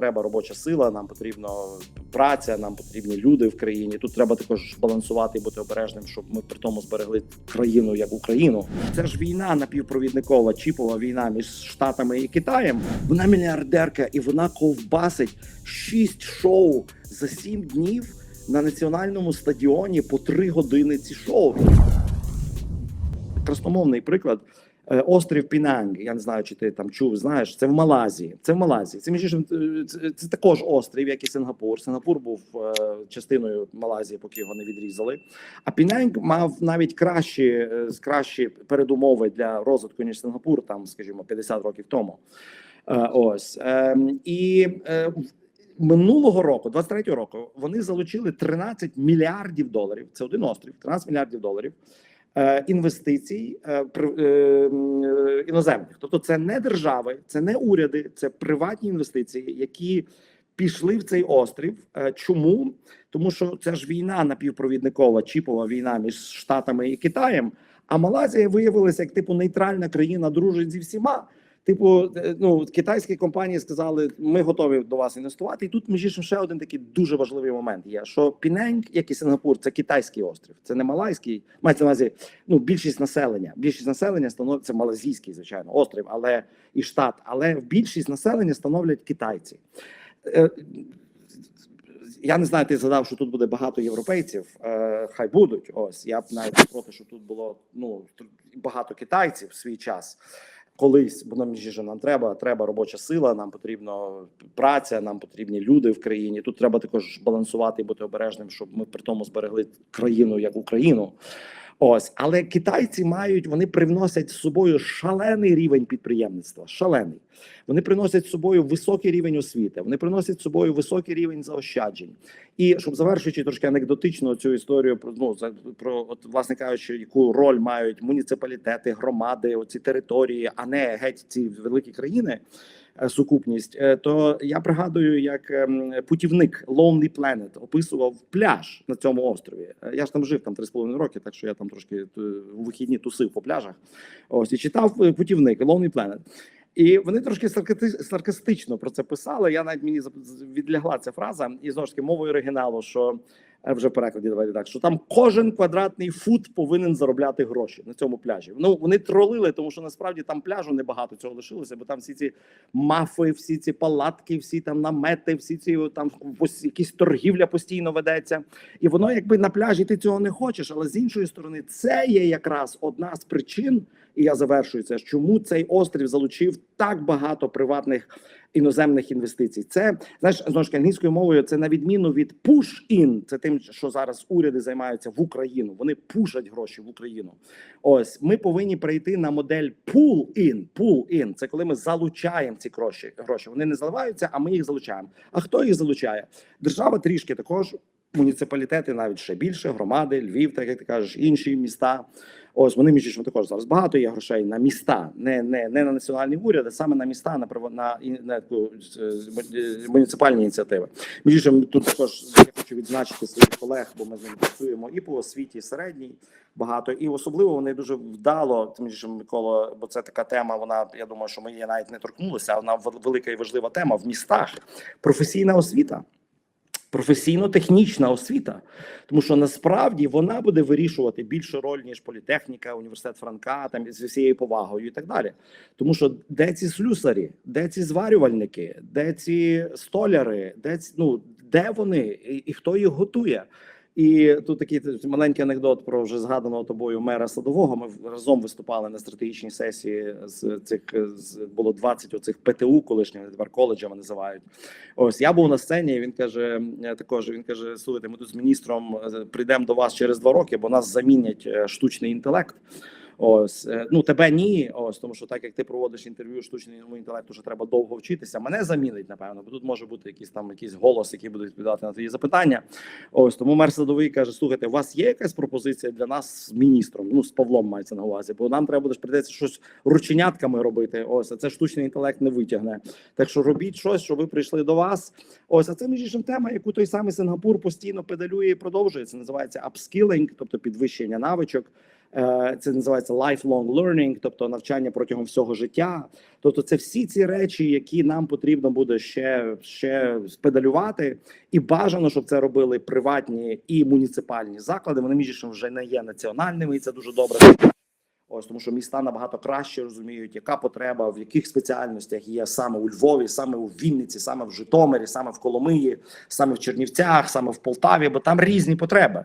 треба робоча сила, нам потрібно праця, нам потрібні люди в країні. Тут треба також балансувати і бути обережним, щоб ми при тому зберегли країну як Україну. Це ж війна напівпровідникова, чіпова війна між Штатами і Китаєм. Вона мільярдерка і вона ковбасить шість шоу за сім днів на національному стадіоні по три години. Ці шоу. Красномовний приклад. Е, Острів Пінанг, я не знаю, чи ти там чув, знаєш, це в Малайзії. Це в Малайзії. Це це, це також острів, як і Сингапур. Сингапур був е, частиною Малайзії, поки його не відрізали. А Пінанг мав навіть кращі, е, кращі передумови для розвитку ніж Сингапур, там, скажімо, 50 років тому. Е, ось е, і е, минулого року, 23-го року, вони залучили 13 мільярдів доларів. Це один острів, 13 мільярдів доларів інвестицій е, при- е, е, іноземних. Тобто, це не держави, це не уряди, це приватні інвестиції, які пішли в цей острів. Чому? Тому що це ж війна напівпровідникова, чіпова війна між Штатами і Китаєм. А Малайзія виявилася як типу нейтральна країна, дружить зі всіма. Типу, е, ну китайські компанії сказали, ми готові до вас інвестувати. І тут між іншим ще один такий дуже важливий момент є: що Піненг, як і Сингапур, це китайський острів, це не малайський. Мається на увазі, ну більшість населення. Більшість населення становить це малазійський, звичайно, острів, але і штат. Але в більшість населення становлять китайці. Е, Я не знаю, ти згадав, що тут буде багато європейців. Е, хай будуть. Ось я б навіть проти, що тут було ну багато китайців в свій час. Колись, бо нам же нам треба, треба робоча сила, нам потрібна праця, нам потрібні люди в країні. Тут треба також балансувати і бути обережним, щоб ми при тому зберегли країну як Україну. Ось, але китайці мають, вони привносять з собою шалений рівень підприємництва. Шалений. Вони приносять з собою високий рівень освіти, вони приносять з собою високий рівень заощаджень. І щоб завершуючи трошки анекдотично цю історію про ну про от, власне кажучи, яку роль мають муніципалітети, громади, оці території, а не геть ці великі країни. Е, Сукупність, е, то я пригадую, як ем, путівник Lonely Planet описував пляж на цьому острові. Е, Я ж там жив там 3,5 роки, так що я там трошки у вихідні тусив по пляжах. Ось і читав путівник Lonely Planet. І вони трошки саркастично про це писали. Я навіть мені відлягла ця фраза, і знову ж таки мовою оригіналу, що вже в перекладі давайте так, що там кожен квадратний фут повинен заробляти гроші на цьому пляжі. Ну вони тролили, тому що насправді там пляжу небагато цього лишилося, бо там всі ці мафи, всі ці палатки, всі там намети, всі ці там якісь торгівля постійно ведеться. І воно, якби на пляжі ти цього не хочеш, але з іншої сторони, це є якраз одна з причин, і я завершую це. Чому цей острів залучив так багато приватних іноземних інвестицій? Це знаєш, знову ж англійською мовою це на відміну від push-in, це тим, що зараз уряди займаються в Україну. Вони пушать гроші в Україну. Ось ми повинні прийти на модель pull-in. Pull-in – це коли ми залучаємо ці гроші. Гроші вони не заливаються, а ми їх залучаємо. А хто їх залучає? Держава трішки також. Муніципалітети навіть ще більше, громади, Львів, так як ти кажеш, інші міста. Ось вони між іншим також зараз багато є грошей на міста, не не, не на національний уряд, а саме на міста, на приво- на, на е, е, муніципальні ініціативи. Між іншим, тут також я хочу відзначити своїх колег, бо ми з ними працюємо і по освіті середній багато, і особливо вони дуже вдало. Тим іншим Микола, бо це така тема. Вона я думаю, що ми її навіть не торкнулися. Вона велика і важлива тема в містах. Професійна освіта професійно-технічна освіта, тому що насправді вона буде вирішувати більшу роль ніж політехніка, університет Франка, там з усією повагою і так далі. Тому що де ці слюсарі, де ці зварювальники, де ці столяри, де ці, ну де вони і, і хто їх готує? І тут такий маленький анекдот про вже згаданого тобою мера садового. Ми разом виступали на стратегічній сесії з цих з було 20 оцих ПТУ, колишніх тепер коледжами називають. Ось я був на сцені. і Він каже: е, також він каже: слухайте, ми тут з міністром е, прийдемо до вас через два роки, бо нас замінять е, штучний інтелект. Ось е, ну тебе ні. Ось тому, що так як ти проводиш інтерв'ю штучному інтелекту, що треба довго вчитися. Мене замінить, напевно, бо тут може бути якийсь там якийсь голос, який буде відповідати на твої запитання. Ось тому мер садовий каже: слухайте, у вас є якась пропозиція для нас з міністром? Ну з Павлом мається на увазі, бо нам треба буде прийдеться щось рученятками робити. Ось а це штучний інтелект не витягне. Так що робіть щось, що ви прийшли до вас. Ось а це між іншим тема, яку той самий Сингапур постійно педалює і продовжує. Це називається апскілинг, тобто підвищення навичок. Е, Це називається lifelong learning, тобто навчання протягом всього життя. Тобто, це всі ці речі, які нам потрібно буде ще, ще спедалювати, і бажано, щоб це робили приватні і муніципальні заклади. Вони між іншим вже не є національними, і це дуже добре. Ось тому, що міста набагато краще розуміють, яка потреба в яких спеціальностях є саме у Львові, саме у Вінниці, саме в Житомирі, саме в Коломиї, саме в Чернівцях, саме в Полтаві, бо там різні потреби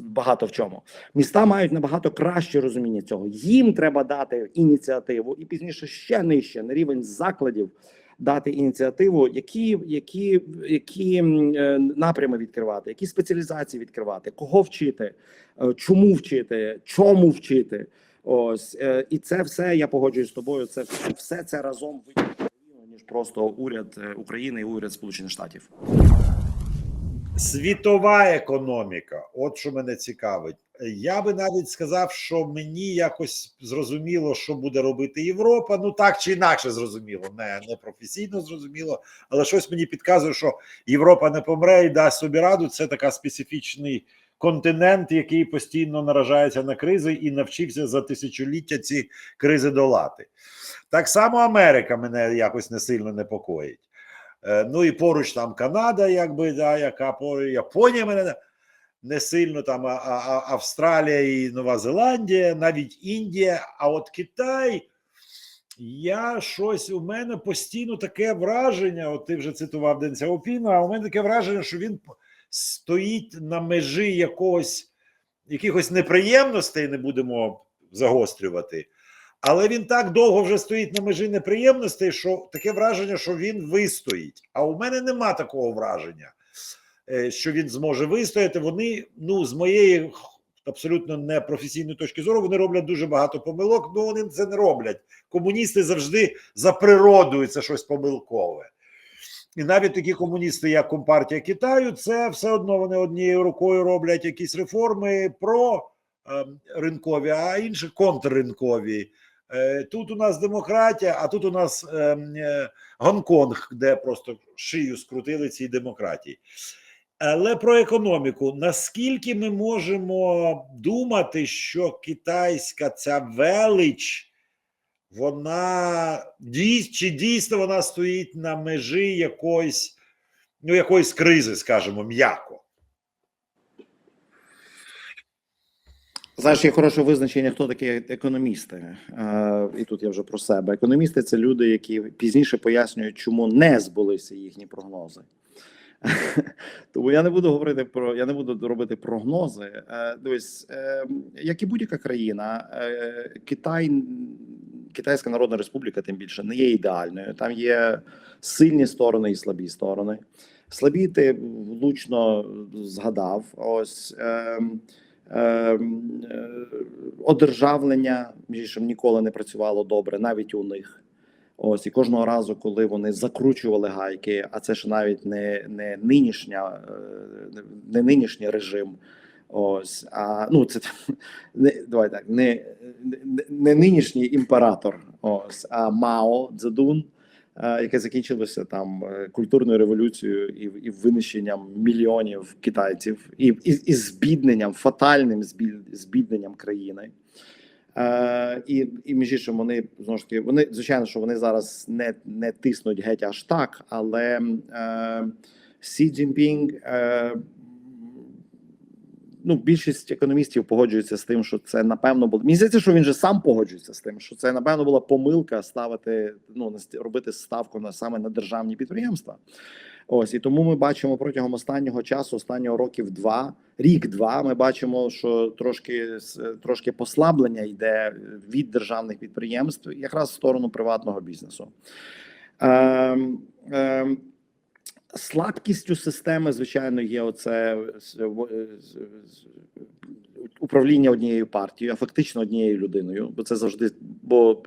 багато в чому. Міста мають набагато краще розуміння цього. Їм треба дати ініціативу, і пізніше ще нижче на рівень закладів. Дати ініціативу, які які, які е, напрями відкривати, які спеціалізації відкривати, кого вчити, е, чому вчити, чому вчити. Ось е, і це все я погоджуюсь з тобою. Це все це разом ніж просто уряд України і уряд Сполучених Штатів. Світова економіка, от що мене цікавить. Я би навіть сказав, що мені якось зрозуміло, що буде робити Європа. Ну так чи інакше зрозуміло, не, не професійно зрозуміло, але щось мені підказує, що Європа не помре і дасть собі раду. Це така специфічний континент, який постійно наражається на кризи і навчився за тисячоліття ці кризи долати. Так само Америка мене якось не сильно непокоїть. Е, Ну і поруч там Канада, якби да, яка по Японія мене не сильно там Австралія і Нова Зеландія, навіть Індія. А от Китай, я щось у мене постійно таке враження. От ти вже цитував Ден Сяопіна, а у мене таке враження, що він стоїть на межі якогось якихось неприємностей, не будемо загострювати. Але він так довго вже стоїть на межі неприємностей, що таке враження, що він вистоїть. А у мене нема такого враження, що він зможе вистояти. Вони, ну, з моєї абсолютно непрофесійної точки зору, вони роблять дуже багато помилок. Ну вони це не роблять. Комуністи завжди за природою це щось помилкове. І навіть такі комуністи, як Компартія Китаю, це все одно вони однією рукою роблять якісь реформи про е, ринкові, а інші контрринкові. Е, Тут у нас демократія, а тут у нас е, е, Гонконг, де просто шию скрутили цій демократії. Але про економіку. Наскільки ми можемо думати, що китайська ця велич, вона чи дійсно вона стоїть на межі якоїсь, ну, якоїсь кризи, скажімо, м'яко? Знаєш, є хороше визначення, хто такі економісти. Е, і тут я вже про себе. Економісти це люди, які пізніше пояснюють, чому не збулися їхні прогнози. Тому я не буду говорити про я не буду робити прогнози. Е, Дивись, е, як і будь-яка країна, е, Китай, Китайська Народна Республіка, тим більше не є ідеальною. Там є сильні сторони і слабі сторони. Слабі ти влучно згадав. Ось. Ем, е, одержавлення між ніколи не працювало добре, навіть у них. Ось і кожного разу, коли вони закручували гайки, а це ж навіть не не нинішня, е, не нинішній режим. Ось а ну це не давай так, не, не, не нинішній імператор. Ось а Мао Цзедун, е, яке закінчилося там е, культурною революцією і, і винищенням мільйонів китайців, і, і, і збідненням, фатальним збід- збідненням країни. Е, і, і між іншим, вони знову ж таки, вони звичайно, що вони зараз не, не тиснуть геть аж так, але е, Сі Цзіньпінг, е, ну, більшість економістів погоджується з тим, що це напевно було. Мені здається, що він же сам погоджується з тим, що це напевно була помилка ставити, ну робити ставку на саме на державні підприємства. Ось і тому ми бачимо протягом останнього часу, останнього років два, рік-два. Ми бачимо, що трошки трошки послаблення йде від державних підприємств, якраз в сторону приватного бізнесу. Ем, ем, слабкістю системи, звичайно, є оце управління однією партією, а фактично однією людиною, бо це завжди бо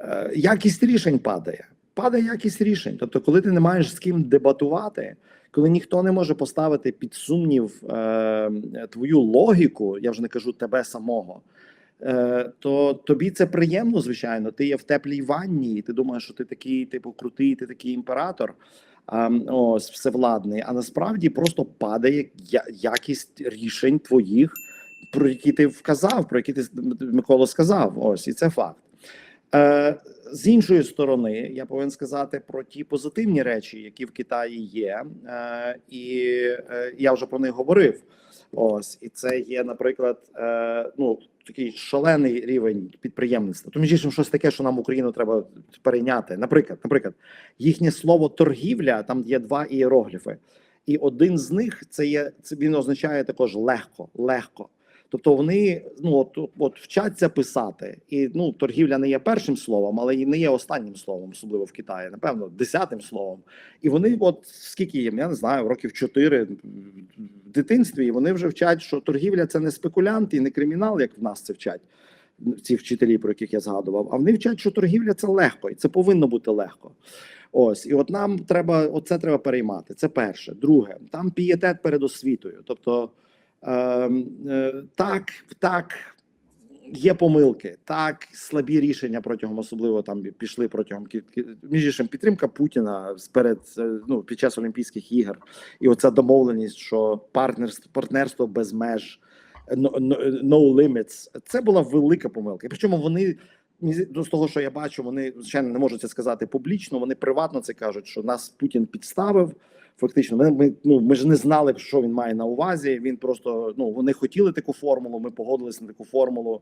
е, якість рішень падає. Падає якість рішень. Тобто, коли ти не маєш з ким дебатувати, коли ніхто не може поставити під сумнів е, твою логіку, я вже не кажу тебе самого. е, То тобі це приємно, звичайно. Ти є в теплій ванні, і ти думаєш, що ти такий, типу, крутий, ти такий імператор, а, ось всевладний. А насправді просто падає якість рішень твоїх про які ти вказав, про які ти Микола сказав. Ось і це факт. Е, з іншої сторони, я повинен сказати про ті позитивні речі, які в Китаї є, е, і е, я вже про них говорив. Ось і це є, наприклад, е, ну такий шалений рівень підприємництва. То між іншим, щось таке, що нам Україну треба перейняти. Наприклад, наприклад, їхнє слово торгівля там є два ієрогліфи, і один з них це є це він означає також легко, легко. Тобто вони ну от, от вчаться писати, і ну торгівля не є першим словом, але і не є останнім словом, особливо в Китаї, напевно, десятим словом. І вони, от скільки їм, я не знаю, років чотири в дитинстві, і вони вже вчать, що торгівля це не спекулянт і не кримінал, як в нас це вчать ці вчителі, про яких я згадував. А вони вчать, що торгівля це легко, і це повинно бути легко. Ось і от нам треба оце треба переймати. Це перше. Друге, там пієтет перед освітою. Тобто, так, так. Є помилки, так слабі рішення протягом особливо там пішли протягом між іншим підтримка Путіна перед е, ну під час Олімпійських ігор, і оця домовленість, що партнерство партнерство без меж no, no, limits. Це була велика помилка. Причому вони ну, з того, що я бачу, вони звичайно не можуть це сказати публічно. Вони приватно це кажуть, що нас Путін підставив. Фактично, ми, ми ну ми ж не знали, що він має на увазі. Він просто ну вони хотіли таку формулу. Ми погодилися на таку формулу.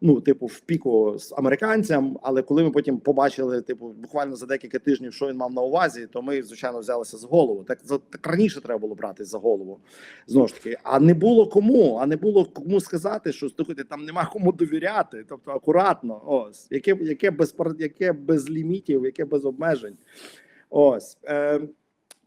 Ну, типу, в піку з американцям. Але коли ми потім побачили, типу, буквально за декілька тижнів, що він мав на увазі, то ми звичайно взялися за голову. Так за так раніше треба було брати за голову. Знову ж таки, а не було кому, а не було кому сказати, що слухайте, там нема кому довіряти. Тобто акуратно, ось яке, яке без яке без лімітів, яке без обмежень. Ось. Е,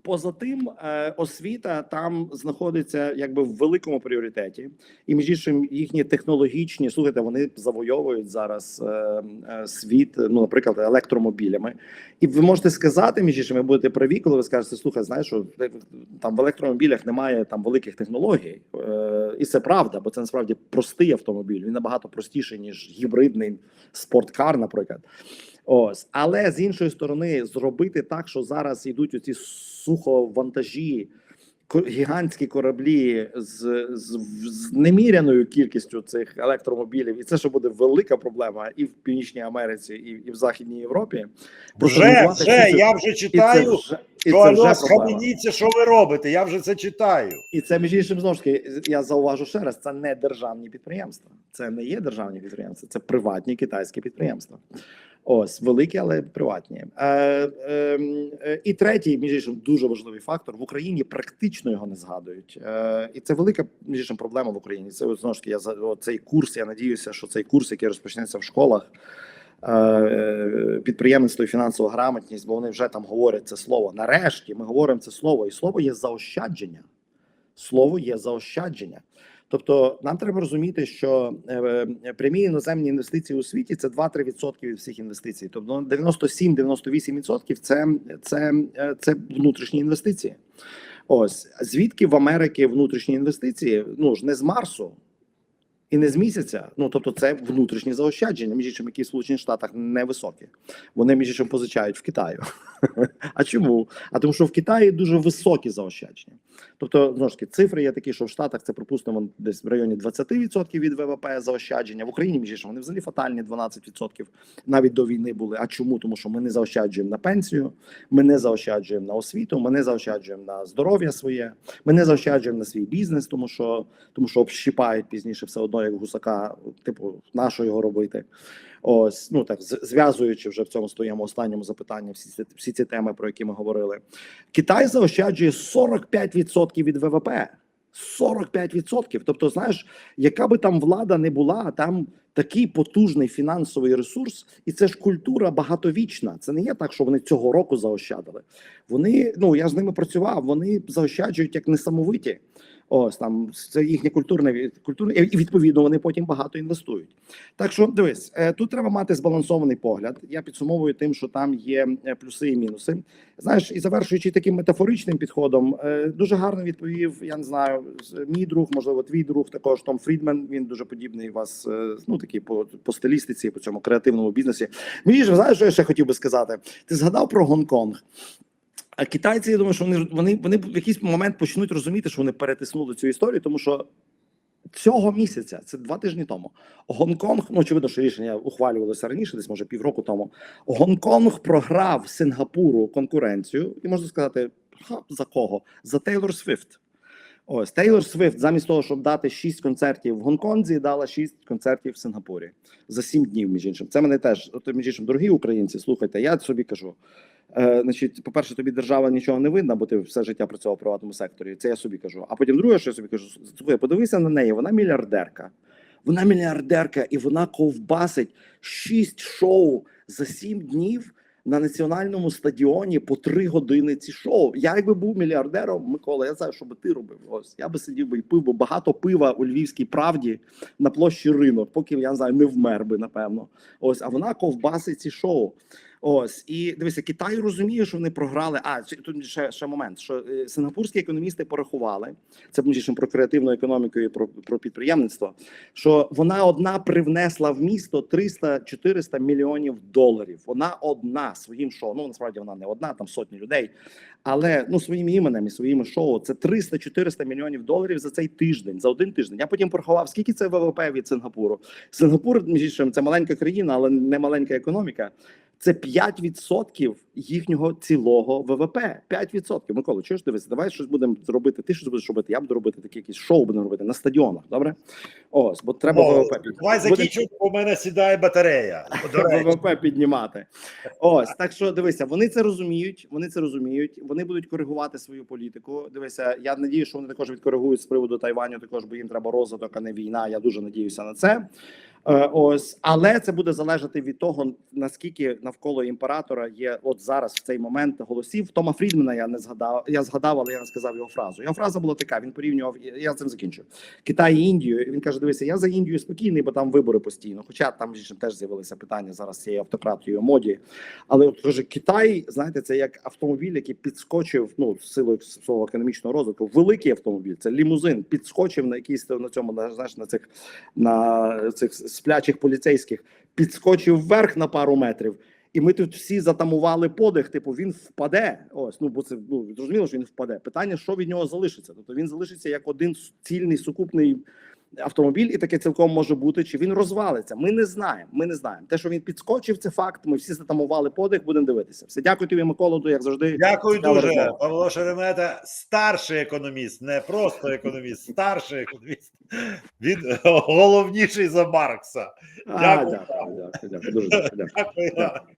Поза тим, е, освіта там знаходиться якби в великому пріоритеті, і між іншим їхні технологічні слухайте, вони завойовують зараз е, е, світ, ну наприклад, електромобілями. І ви можете сказати, між іншим, ви будете праві, коли ви скажете, слухай, знаєш, що там в електромобілях немає там великих технологій, і це правда, бо це насправді простий автомобіль. Він набагато простіший ніж гібридний спорткар, наприклад. Ось, але з іншої сторони, зробити так, що зараз йдуть оці суховантажі, вантажі, гігантські кораблі з, з, з неміряною кількістю цих електромобілів, і це ще буде велика проблема і в Північній Америці, і, і в Західній Європі. Вже, вже, я вже читаю. І Що це вже схаменіться, що ви робите? Я вже це читаю. І це між іншим знову ж таки, я зауважу ще раз: це не державні підприємства. Це не є державні підприємства, це приватні китайські підприємства. Ось великі, але приватні. Е, е, е, і третій, між іншим, дуже важливий фактор в Україні практично його не згадують. Е, і це велика між іншим проблема в Україні. Це знову ж таки, я за цей курс. Я надіюся, що цей курс, який розпочнеться в школах. Е, Підприємництво і фінансова грамотність, бо вони вже там говорять це слово. Нарешті ми говоримо це слово, і слово є заощадження. Слово є заощадження. Тобто, нам треба розуміти, що е, прямі іноземні інвестиції у світі це 2-3% від всіх інвестицій. Тобто 97-98% це, це, е, це внутрішні інвестиції. Ось звідки в Америці внутрішні інвестиції? Ну ж не з Марсу. І не з місяця, ну тобто це внутрішні заощадження, між іншим, які в Сполучених Штатах невисокі. Вони між іншим позичають в Китаю. А чому? А тому, що в Китаї дуже високі заощадження. Тобто, знову ж таки, цифри є такі, що в Штатах це припустимо десь в районі 20% від ВВП заощадження. В Україні між іншим, вони взагалі фатальні 12% навіть до війни були. А чому? Тому що ми не заощаджуємо на пенсію, ми не заощаджуємо на освіту, ми не заощаджуємо на здоров'я своє, ми не заощаджуємо на свій бізнес, тому що тому що общипають пізніше все одно, як гусака, типу, на що його робити. Ось ну так зв'язуючи вже в цьому своєму останньому запитанні всі ці всі ці теми, про які ми говорили. Китай заощаджує 45% від ВВП. 45%. Тобто, знаєш, яка би там влада не була, там такий потужний фінансовий ресурс, і це ж культура багатовічна. Це не є так, що вони цього року заощадили. Вони ну я з ними працював. Вони заощаджують як несамовиті. Ось там це їхнє культурне культурне і відповідно вони потім багато інвестують. Так що дивись, е, тут треба мати збалансований погляд. Я підсумовую тим, що там є е, плюси і мінуси. Знаєш, і завершуючи таким метафоричним підходом, е, дуже гарно відповів. Я не знаю, мій друг, можливо, твій друг також Том Фрідмен. Він дуже подібний вас. е, Ну такий по, по стилістиці, по цьому креативному бізнесі. Мені ж знаєш, що я ще хотів би сказати. Ти згадав про Гонконг. А китайці, я думаю, що вони вони, вони в якийсь момент почнуть розуміти, що вони перетиснули цю історію, тому що цього місяця, це два тижні тому. Гонконг, ну очевидно, що рішення ухвалювалося раніше, десь може півроку тому. Гонконг програв Сингапуру конкуренцію, і можна сказати, ха, за кого? За Тейлор Свифт. Ось Тейлор Свифт, замість того, щоб дати шість концертів в Гонконзі, дала шість концертів в Сингапурі за сім днів. Між іншим, це мене теж от, між іншим, дорогі українці. Слухайте, я собі кажу. Е, значить, по-перше, тобі держава нічого не винна, бо ти все життя працював в приватному секторі. Це я собі кажу. А потім друге, що я собі кажу: слухай, подивися на неї, вона мільярдерка. Вона мільярдерка, і вона ковбасить шість шоу за сім днів на національному стадіоні по три години ці шоу. Я якби був мільярдером, Микола, я знаю, що би ти робив. Ось я би сидів би і пив би багато пива у львівській правді на площі ринок, поки я не знаю, не вмер би, напевно. Ось, а вона ковбасить ці шоу. Ось і дивися, Китай розуміє, що вони програли. А тут ще, ще момент, що е, сингапурські економісти порахували це іншим про креативну економіку і про, про підприємництво. Що вона одна привнесла в місто 300-400 мільйонів доларів. Вона одна своїм шоу. Ну насправді вона не одна, там сотні людей. Але ну своїм іменем і своїми шоу це 300-400 мільйонів доларів за цей тиждень, за один тиждень. Я потім порахував, скільки це ВВП від Сингапуру. Сингапур, між іншим, це маленька країна, але не маленька економіка. Це 5% їхнього цілого ВВП. 5%. Микола, чого ж дивися? Давай щось будемо робити. Ти щось будеш робити. Я буду робити такі якісь шоу будемо робити на стадіонах. Добре? Ось, бо треба О, ВВП. підняти. Давай закінчуємо, бо у мене сідає батарея. ВВП піднімати. Ось так що дивися, вони це розуміють. Вони це розуміють. Вони будуть коригувати свою політику. Дивися, я надію, що вони також відкоригують з приводу Тайваню. Також бо їм треба розвиток, а не війна. Я дуже надіюся на це. Е, Ось, але це буде залежати від того, наскільки навколо імператора є от зараз в цей момент голосів. Тома Фрідмена я не згадав. Я згадав, але я не сказав його фразу. Його фраза була така: він порівнював. Я цим закінчу. Китай і Індію. Він каже: Дивися, я за Індію спокійний, бо там вибори постійно. Хоча там теж з'явилися питання зараз цієї автократії моді. Але от каже, Китай, знаєте, це як автомобіль, який підскочив ну силою свого економічного розвитку. Великий автомобіль, це лімузин, підскочив на якійсь на цьому на знаєш на цих на цих сплячих поліцейських, підскочив вверх на пару метрів. І ми тут всі затамували подих. Типу, він впаде. Ось ну бо це ну зрозуміло, що він впаде. Питання, що від нього залишиться? Тобто він залишиться як один цільний сукупний автомобіль, і таке цілком може бути. Чи він розвалиться? Ми не знаємо. Ми не знаємо. Те, що він підскочив, це факт. Ми всі затамували подих. Будемо дивитися. Все, дякую тобі, Микола. Як завжди, Дякую дуже, розмова. Павло Шеремета, старший економіст, не просто економіст, старший економіст. Він головніший за Маркса. А, Дякую. дякую, дякую, дякую. Дуже дякую. дякую. Дякую. Дякую.